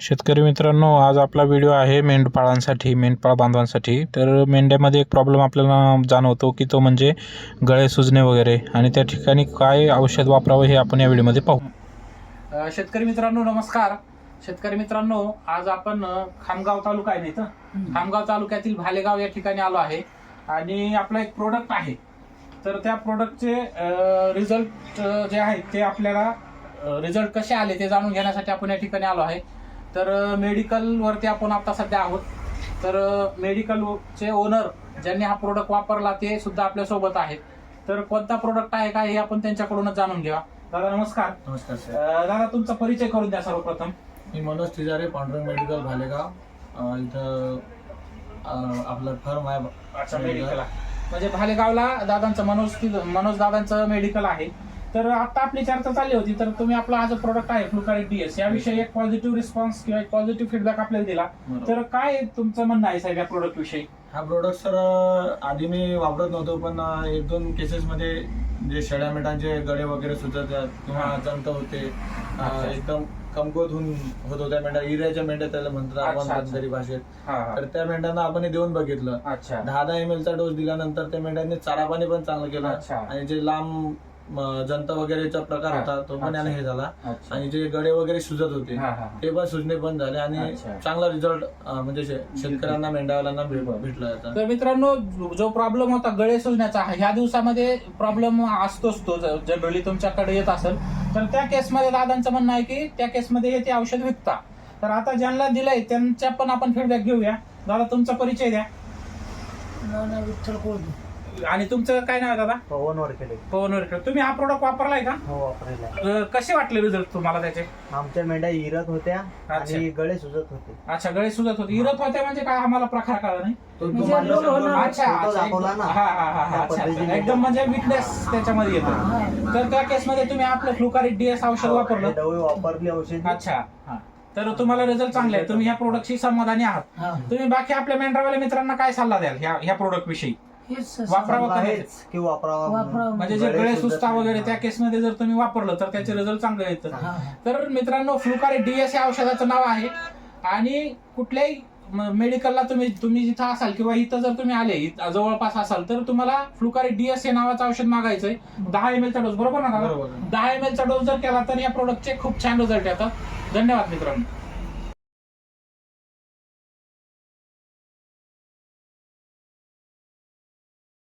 शेतकरी मित्रांनो आज आपला व्हिडिओ आहे मेंढपाळांसाठी मेंढपाळ बांधवांसाठी. तर मेंढ्यामध्ये एक प्रॉब्लेम आपल्याला जाणवतो की तो म्हणजे गळे सुजणे वगैरे. आणि त्या ठिकाणी काय औषध वापरावं हे आपण या व्हिडिओमध्ये पाहू. शेतकरी मित्रांनो नमस्कार. शेतकरी मित्रांनो आज आपण खामगाव तालुका आहे नाही तर खामगाव तालुक्यातील भालेगाव या ठिकाणी आलो आहे. आणि आपला एक प्रोडक्ट आहे. तर त्या प्रोडक्टचे रिझल्ट जे आहेत ते आपल्याला रिझल्ट कसे आले ते जाणून घेण्यासाठी आपण या ठिकाणी आलो आहे. तर मेडिकलवरती आपण आता सध्या आहोत. तर मेडिकलचे ओनर ज्यांनी हा प्रोडक्ट वापरला ते सुद्धा आपल्यासोबत आहेत. तर कोणता प्रोडक्ट आहे काय हे आपण त्यांच्याकडूनच जाणून घ्या दादा नमस्कार. नमस्कार सर अ, दादा तुमचा परिचय करून द्या सर्वप्रथम. मी मनोज तिजारे पांडुरंग मेडिकल भालेगाव. अं, इथं अं, आपलं फर्म आहे. अच्छा मेडिकल म्हणजे भालेगावला दादांचं मनोज मनोज दादांचं मेडिकल आहे. तर आता आपली चर्चा चालली होती तर तुम्ही आपला हा जो प्रोडक्ट आहे फ्लुकारिक डीएस याविषयी एक पॉझिटिव्ह रिस्पॉन्स किंवा एक पॉझिटिव्ह फीडबॅक आपल्याला दिला बरोबर. तर काय तुमचं म्हणणं आहे साहेब या प्रोडक्ट विषयी हा प्रोडक्ट सर आधी मी वापरत नव्हतो पण अं, एक दोन केसेस मध्ये जे शेळ्या मेटांचे गळे वगैरे सुचतात किंवा हा. जंत होते अं, अच्छा. एकदम कमकुवत होऊन होत होत्या मेंढ्या इऱ्याच्या मेंढ्या त्याला म्हणतात आपण अच्छा. भाषेत हा हा तर त्या मेंढ्यांना आपण हे देऊन बघितलं अच्छा दहा दहा एम चा डोस दिल्यानंतर त्या मेंढ्यांनी चारा पाणी पण चांगलं केलं अच्छा. आणि जे लांब म, जंत वगैरेचा प्रकार हा. होता तो पण याने हे झाला. आणि जे गळे वगैरे सुजत होते ते पण सुजणे बंद झाले आणि. चांगला रिझल्ट म्हणजे शेतकऱ्यांना मेंढ्यावाल्यांना भेट- भेटला याचा तर मित्रांनो जो प्रॉब्लेम होता गळे सुजण्याचा ह्या दिवसामध्ये प्रॉब्लेम असतोच तो जनरली तुमच्याकडे येत असेल तर त्या केसमध्ये दादांचं म्हणणं आहे की त्या केसमध्ये हे ते औषध विकता. तर आता ज्यांना दिलंय त्यांच्या पण आपण फीडबॅक घेऊया. दादा तुमचा परिचय द्या. विठ्ठल कोण आणि तुमचं काय नाव आहे दादा? पवन वरखेडे. पवन वरकर तुम्ही हा प्रोडक्ट वापरलाय का? हो वापरायला अं, कसे वाटले रिझल्ट तुम्हाला त्याचे? आमच्या मेंढ्या इरत होत्या. आणि गळे सुजत होते. अच्छा गळे सुजत होते. इरत होते म्हणजे काय आम्हाला प्रकार कळला नाही? तो म्हणजे तुम्हाला लोक शंभर- होणार. अच्छा फोटो अच्छा, दाखवला एकदम- ना. हा हा हा हा त्या अच्छा, अच्छा. पद्धतीने. एकदम म्हणजे विकनेस त्याच्यामध्ये येतो. तर त्या केसमध्ये तुम्ही आपलं फ्लुकारिक डीएस औषध वापरलं. हे डोळे वापरली औषध. अच्छा हा. तर तुम्हाला रिझल्ट चांगले आहे तुम्ही ह्या प्रोडक्टशी समाधानी आहात. तुम्ही बाकी आपल्या मेंढरावाल्या मित्रांना काय सल्ला द्याल ह्या ह्या प्रोडक्ट विषयी? वापरावं का नाही? आहेच की वापरावा म्हणून. म्हणजे जे गळे सुस्ता. वगैरे त्या केसमध्ये जर तुम्ही वापरलं तर त्याचे रिझल्ट चांगले येतात तर मित्रांनो फ्लुकारी डीएस या औषधाचं नाव आहे. आणि कुठल्याही मेडिकलला तुम्ही तुम्ही जिथं असाल किंवा इथं जर तुम्ही आले इथं जवळपास असाल तर तुम्हाला फ्लुकारी डीएस हे नावाचं औषध मागायचंय. दहा एम चा डोस बरोबर ना दादा? बरोबर. दहा एम चा डोस जर केला तर या प्रोडक्टचे खूप छान रिझल्ट येतात. धन्यवाद मित्रांनो.